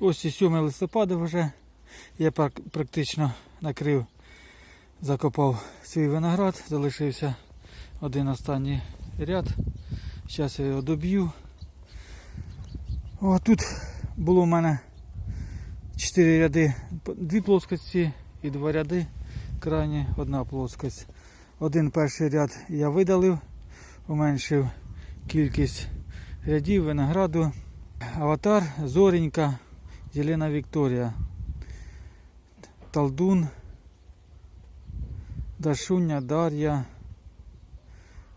Ось і 7 листопада вже. Я практично накрив, закопав свій виноград, залишився один останній ряд. Зараз я його доб'ю. О, тут було в мене 4 ряди, дві плоскості і два ряди. Крайні одна плоскость. Один перший ряд я видалив, уменшив кількість рядів винограду. Аватар, Зоренька, Єлена Вікторія, Талдун, Дашуня, Дар'я,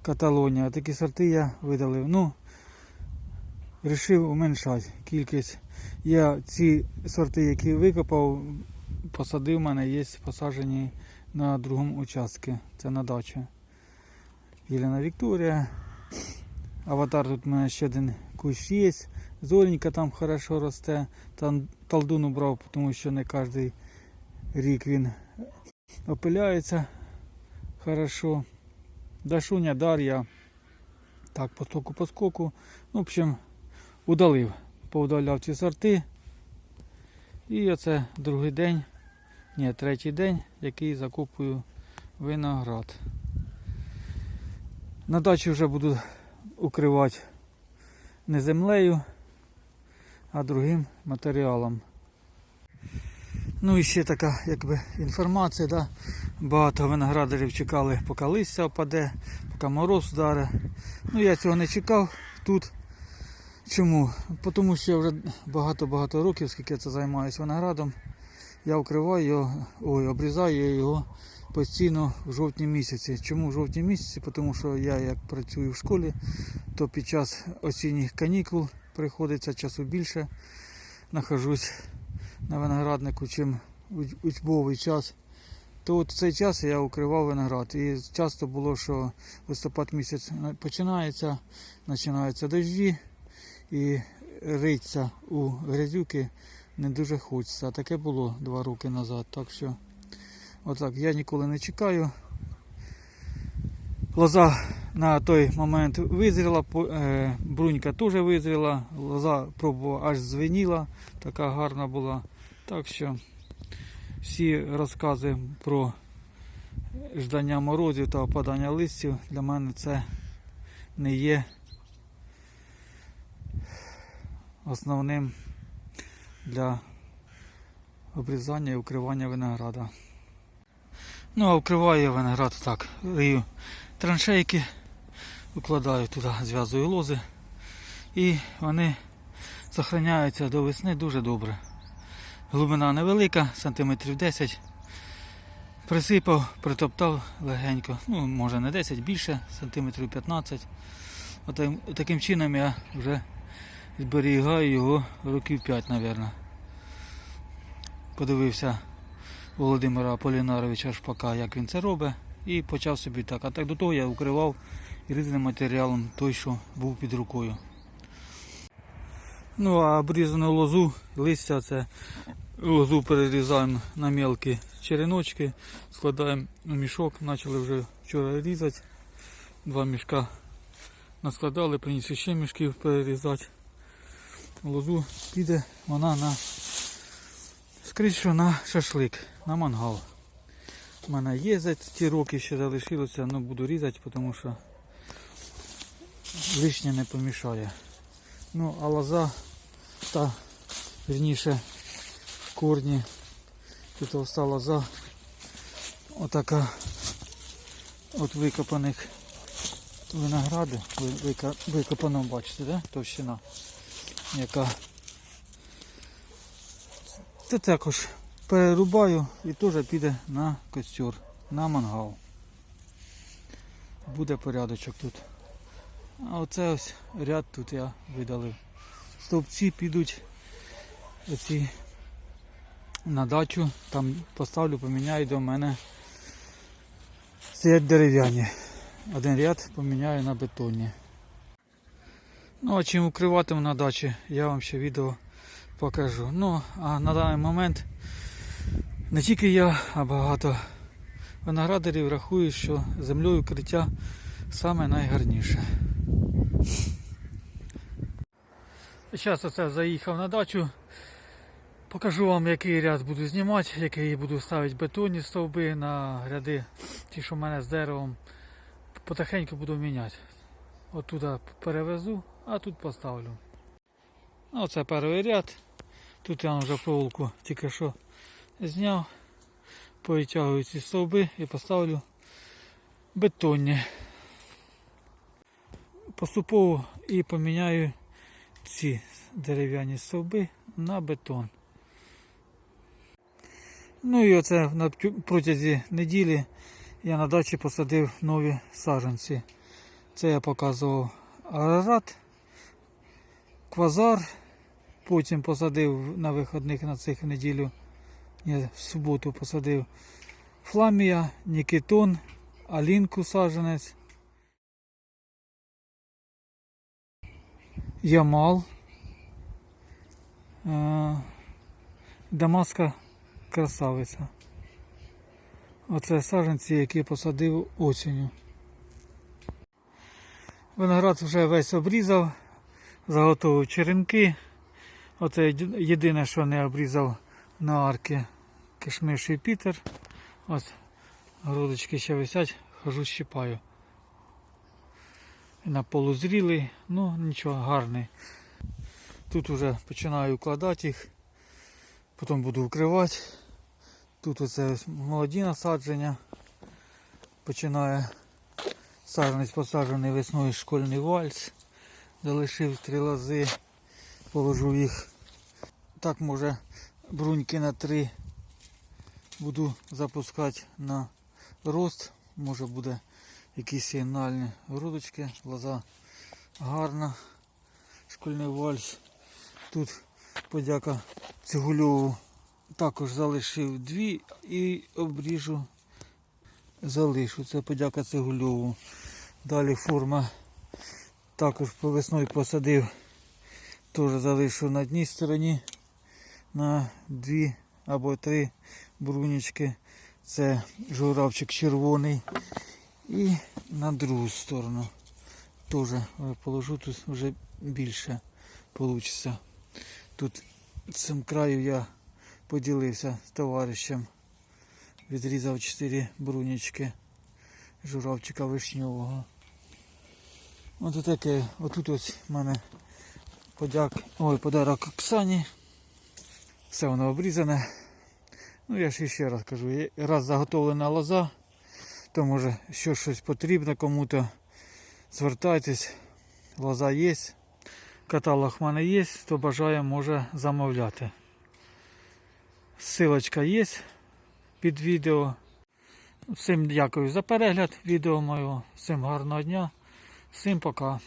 Каталонія. Такі сорти я видалив. Ну, Рішив уменшати кількість. Я ці сорти, які викопав, посадив, у мене є посаджені на другому участку. Це на дачі. Єлена Вікторія. Аватар тут у мене ще один кущ є. Зоренька там хорошо росте. Там талдуну брав, тому що не кожен рік він опиляється хорошо. Дашуня, Дар'я. Так, по стоку по скоку. Ну, в общем, удалив. Поудаляв ці сорти. І оце другий день, ні, третій день, який закупую виноград. На дачі вже буду укривати не землею, а другим матеріалом. Ну і ще така якби інформація, да? багато виноградарів чекали, поки листя опаде, поки мороз вдаре. Ну я цього не чекав тут. Чому? Тому що я вже багато-багато років, скільки я це займаюся виноградом, я укриваю його, ой, обрізаю його постійно в жовтні місяці. Чому в жовтні місяці? Тому що я як працюю в школі, то під час осінніх канікул приходиться часу більше. Нахожусь на винограднику, чим учбовий час. То от цей час я укривав виноград. І часто було, що листопад місяць починається, починаються дощі і риться у грязюки не дуже хочеться. Таке було два роки назад. Так що отак я ніколи не чекаю. Лоза на той момент визріла, е, брунька теж визріла, лоза пробувала аж звеніла, така гарна була. Так що всі розкази про ждання морозів та опадання листів для мене це не є основним для обрізання і укривання винограда. Ну, а вкриваю виноград так. Рию траншейки, укладаю туди, зв'язую лози. І вони зберігаються до весни дуже добре. Глибина невелика, сантиметрів 10. Присипав, притоптав легенько. Ну, може не 10, більше, сантиметрів 15. Отаким, таким чином я вже зберігаю його років 5, мабуть. Подивився Володимира Полінаровича Шпака, як він це робить, і почав собі так. А так до того я укривав різним матеріалом той, що був під рукою. Ну а обрізану лозу, листя це лозу перерізаємо на мелкі череночки, складаємо у мішок, почали вже вчора різати. Два мішка наскладали, приніс ще мішків перерізати. Лозу піде вона на скрізь що на шашлик, на мангал. У мене є за ті роки ще залишилося, але буду різати, тому що лишнє не помішає. Ну, а лоза та вірніше корні. Тут оста лоза отака от викопаних винограду. Ви- Викопано, бачите, да? товщина яка. Це також перерубаю і теж піде на костер, на мангал. Буде порядочок тут. А оце ось ряд тут я видалив. Стовпці підуть оці на дачу, там поставлю, поміняю до мене. Стоять дерев'яні. Один ряд поміняю на бетонні. Ну а чим укриватиму на дачі, я вам ще відео покажу. Ну, а на даний момент не тільки я, а багато виноградарів рахують, що землею укриття саме найгарніше. Зараз оце заїхав на дачу. Покажу вам, який ряд буду знімати, який буду ставити бетонні стовби на ряди, ті, що в мене з деревом. Потихеньку буду міняти. Оттуда перевезу, а тут поставлю. Ну, Оце перший ряд. Тут я вже проволоку тільки що зняв. Повитягую ці стовби і поставлю бетонні. Поступово і поміняю ці дерев'яні стовби на бетон. Ну і оце на протязі неділі я на дачі посадив нові саджанці. Це я показував арарат, квазар. Потім посадив на виходних на цих неділю. Я в суботу посадив фламія, нікетон, алінку саджанець, ямал, е, дамаска красавиця. Оце саджанці, які посадив осінню. Виноград вже весь обрізав, заготовив черенки. Оце єдине, що не обрізав на арки кишмиш і Пітер. Ось грудочки ще висять, хожу щипаю. На полузрілий, ну нічого, гарний. Тут вже починаю укладати їх, потім буду вкривати. Тут оце молоді насадження. Починає саджанець посаджений весною школьний вальс. Залишив три лози, положу їх. Так може бруньки на три буду запускати на рост. Може буде якісь сигнальні грудочки, лоза гарна. Школьний вальс. Тут подяка цигульову також залишив дві і обріжу. Залишу. Це подяка цигульову. Далі форма також по весною посадив. Теж залишу на одній стороні на дві або три брунічки. Це журавчик червоний. І на другу сторону теж е, положу тут вже більше вийде. Тут цим краю я поділився з товаришем. Відрізав 4 брунічки журавчика вишньового. Ось таке, отут ось в мене подяк, ой, подарок Оксані. Все воно обрізане. Ну я ж ще раз кажу, раз заготовлена лоза, то може що щось потрібно кому-то, звертайтесь, лоза є. Каталог в мене є, хто бажає, може замовляти. Силочка є під відео. Всім дякую за перегляд відео моєго. Всім гарного дня. Всім пока.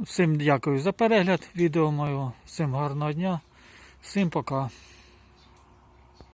Всім дякую за перегляд відео моєго. Всім гарного дня. Всім пока.